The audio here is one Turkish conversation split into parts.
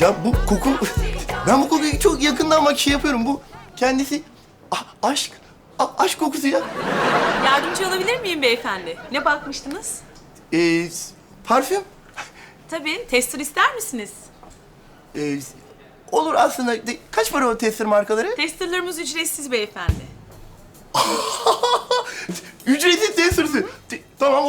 Ya bu koku... Ben bu kokuyu çok yakından bak şey yapıyorum. Bu kendisi a- aşk. A- aşk kokusu ya. Yardımcı olabilir miyim beyefendi? Ne bakmıştınız? Ee, parfüm. Tabii. Tester ister misiniz? Ee, olur aslında. De- kaç para o tester markaları? Testerlarımız ücretsiz beyefendi. Ücretsiz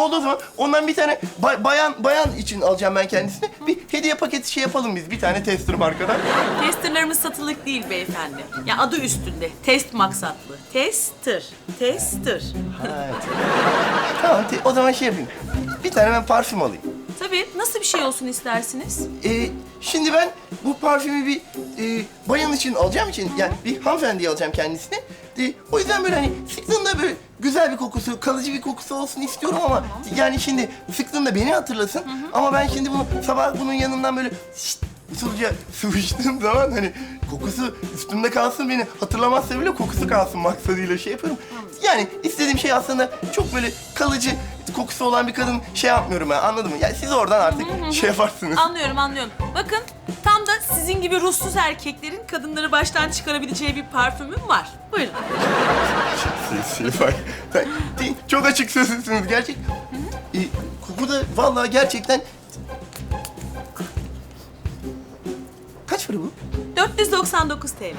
Tamam oldu o zaman. Ondan bir tane ba- bayan bayan için alacağım ben kendisine. Bir hediye paketi şey yapalım biz. Bir tane tester markadan. Testerlarımız satılık değil beyefendi. Ya adı üstünde. Test maksatlı. Tester. Tester. Tamam te- o zaman şey yapayım. Bir tane ben parfüm alayım. Tabii. Nasıl bir şey olsun istersiniz? Ee, şimdi ben bu parfümü bir e, bayan için alacağım için yani bir hanımefendiye alacağım kendisine. E, o yüzden böyle hani sıktığında böyle güzel bir kokusu, kalıcı bir kokusu olsun istiyorum ama yani şimdi sıktığında beni hatırlasın. Ama ben şimdi bunu sabah bunun yanından böyle şşt, usulca sıvıştığım zaman hani kokusu üstümde kalsın beni hatırlamazsa bile kokusu kalsın maksadıyla şey yaparım. Yani istediğim şey aslında çok böyle kalıcı kokusu olan bir kadın şey yapmıyorum ben anladın mı? Yani siz oradan artık şey yaparsınız. Anlıyorum, anlıyorum. Bakın tam da sizin gibi ruhsuz erkeklerin kadınları baştan çıkarabileceği bir parfümüm var. Buyurun. Şey, şey, bak, çok açık sözlüsünüz gerçek. E, koku da vallahi gerçekten... Kaç para bu? 499 TL.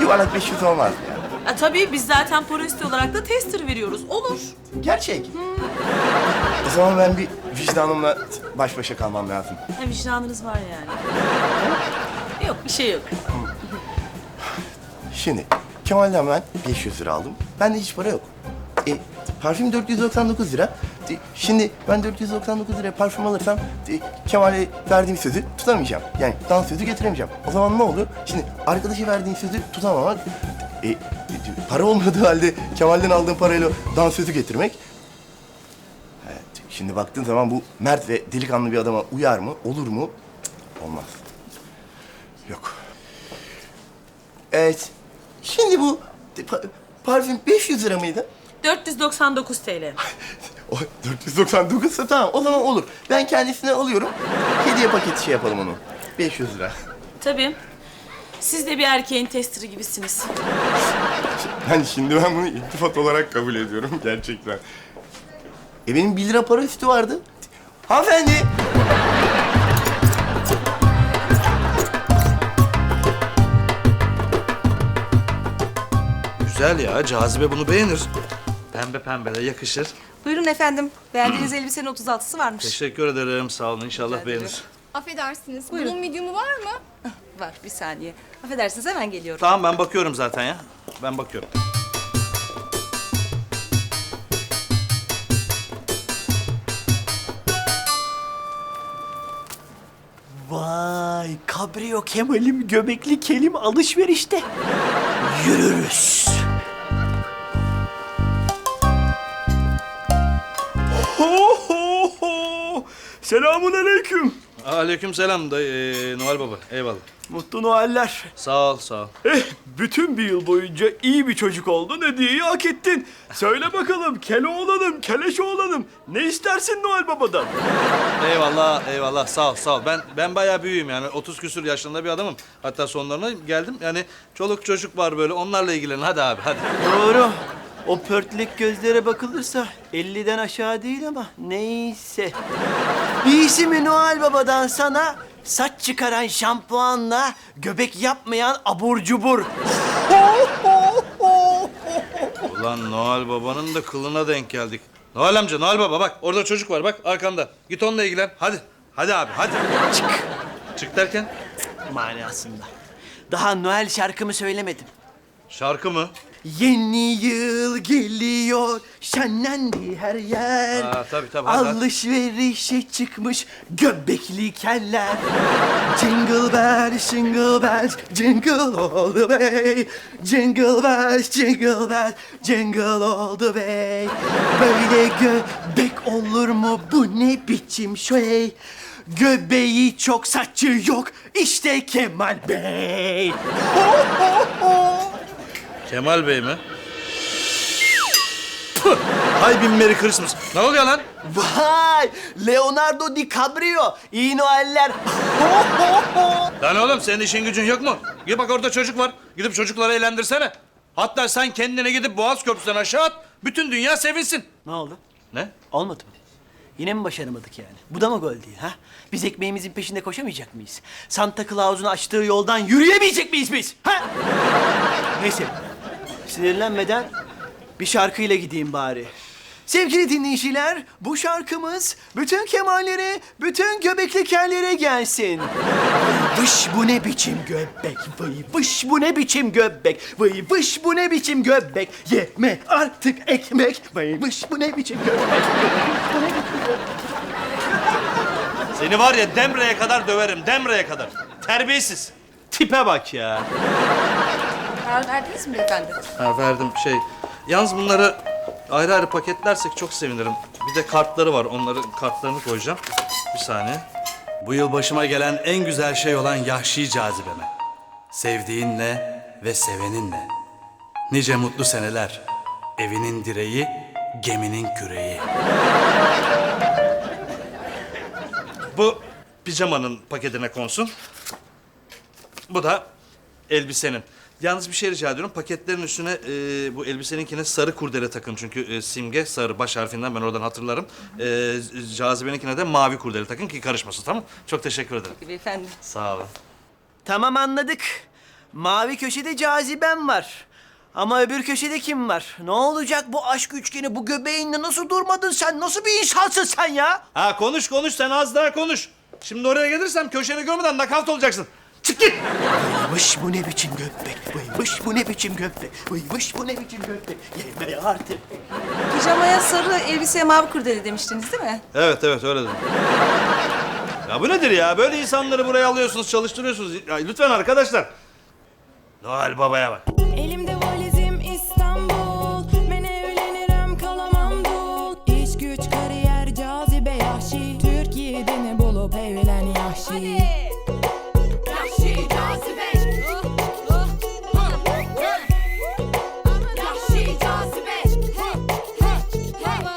Yuvarlak 500 olmaz ya. E, tabii biz zaten porosite olarak da tester veriyoruz. Olur. Gerçek. O zaman ben bir vicdanımla baş başa kalmam lazım. Ha, vicdanınız var yani. yok, bir şey yok. Şimdi Kemal'den ben 500 lira aldım. Bende hiç para yok. E, parfüm 499 lira. Şimdi ben 499 liraya parfüm alırsam Kemal'e verdiğim sözü tutamayacağım. Yani dans sözü getiremeyeceğim. O zaman ne olur? Şimdi arkadaşa verdiğim sözü tutamamak, e, e, para olmadığı halde Kemal'den aldığım parayla dans sözü getirmek. Evet, şimdi baktığın zaman bu mert ve delikanlı bir adama uyar mı? Olur mu? Cık, Olmaz. Yok. Evet. Şimdi bu pa- parfüm 500 lira mıydı? 499 TL. O 499 ise tamam o zaman olur. Ben kendisine alıyorum. Hediye paketi şey yapalım onu. 500 lira. Tabii. Siz de bir erkeğin testeri gibisiniz. Yani şimdi ben bunu iltifat olarak kabul ediyorum gerçekten. E benim 1 lira para üstü vardı. Hanımefendi. Güzel ya, Cazibe bunu beğenir. Pembe pembe de yakışır. Buyurun efendim. Beğendiğiniz elbisenin 36'sı varmış. Teşekkür ederim, sağ olun. İnşallah beğenir. Affedersiniz. Buyurun. Bunun medium'u var mı? Var bir saniye. Affedersiniz hemen geliyorum. Tamam, ben bakıyorum zaten ya. Ben bakıyorum. Vay kabrio Kemal'im göbekli kelim alışverişte. Yürürüz. Ho ho ho. Selamun aleyküm. Aleyküm selam dayı, ee, Noel Baba. Eyvallah. Mutlu Noeller. Sağ ol, sağ ol. Eh, bütün bir yıl boyunca iyi bir çocuk oldun, hediyeyi hak ettin. Söyle bakalım, Keloğlanım, Keleşoğlanım, ne istersin Noel Baba'dan? Eyvallah, eyvallah. Sağ ol, sağ ol. Ben ben bayağı büyüğüm yani. 30 küsür yaşlarında bir adamım. Hatta sonlarına geldim. Yani çoluk çocuk var böyle. Onlarla ilgilenin. Hadi abi, hadi. Doğru. O pörtlek gözlere bakılırsa 50'den aşağı değil ama neyse. İyisi mi Noel Baba'dan sana saç çıkaran şampuanla göbek yapmayan abur cubur. Ulan Noel Baba'nın da kılına denk geldik. Noel amca, Noel Baba bak orada çocuk var bak arkanda. Git onunla ilgilen. Hadi. Hadi abi hadi. Çık. Çık derken? Manasında. Daha Noel şarkımı söylemedim. Şarkı mı? Yeni yıl geliyor, şenlendi her yer. Aa, tabii, tabii, hadi, hadi. Alışverişe çıkmış göbekli keller. Jingle bells, jingle bells, jingle all the way. Jingle bells, jingle bells, jingle all the way. Böyle göbek olur mu? Bu ne biçim şey? Göbeği çok saçı yok. İşte Kemal Bey. Kemal Bey mi? Puh! Hay bin Merry Christmas. Ne oluyor lan? Vay! Leonardo DiCaprio. İyi Noeller. Lan oğlum senin işin gücün yok mu? Git bak orada çocuk var. Gidip çocukları eğlendirsene. Hatta sen kendine gidip Boğaz Köprüsü'nden aşağı at. Bütün dünya sevinsin. ne oldu? Ne? Olmadı mı? Yine mi başaramadık yani? Bu da mı gol değil ha? Biz ekmeğimizin peşinde koşamayacak mıyız? Santa Claus'un açtığı yoldan yürüyemeyecek miyiz biz? Ha? Neyse. Sinirlenmeden bir şarkıyla gideyim bari. Sevgili dinleyiciler, bu şarkımız bütün kemallere, bütün göbekli kellere gelsin. Vış bu ne biçim göbek, vay vış bu ne biçim göbek, vay vış bu ne biçim göbek, yeme artık ekmek, vay vış bu ne biçim göbek. Seni var ya Demre'ye kadar döverim. Demre'ye kadar. Terbiyesiz. Tipe bak ya. Verdiniz mi beyefendi? Ha verdim şey. Yalnız bunları ayrı ayrı paketlersek çok sevinirim. Bir de kartları var. Onların kartlarını koyacağım. Bir saniye. Bu yıl başıma gelen en güzel şey olan yahşi cazibeme. Sevdiğinle ve seveninle. Nice mutlu seneler. Evinin direği, geminin küreği. Bu pijamanın paketine konsun. Bu da elbisenin. Yalnız bir şey rica ediyorum. Paketlerin üstüne e, bu elbiseninkine sarı kurdele takın. Çünkü e, simge sarı baş harfinden ben oradan hatırlarım. E, cazibeninkine de mavi kurdele takın ki karışmasın tamam Çok teşekkür ederim. Beyefendi. Sağ olun. Tamam anladık. Mavi köşede cazibem var. Ama öbür köşede kim var? Ne olacak bu aşk üçgeni? Bu göbeğinle nasıl durmadın sen? Nasıl bir insansın sen ya? Ha konuş konuş sen az daha konuş. Şimdi oraya gelirsem köşeni görmeden nakavt olacaksın. Çık git. Vıymış bu ne biçim göbek? Vıymış bu ne biçim göbek? Vıymış bu ne biçim göbek? Yeme ya artık. Pijamaya sarı, elbiseye mavi kurdele demiştiniz değil mi? Evet evet öyle dedim. Ya bu nedir ya? Böyle insanları buraya alıyorsunuz, çalıştırıyorsunuz. Ya lütfen arkadaşlar. Noel babaya bak. Elimde valizim İstanbul Ben evlenirim kalamam dul İş güç kariyer cazibe yahşi Türk bulup evlen yahşi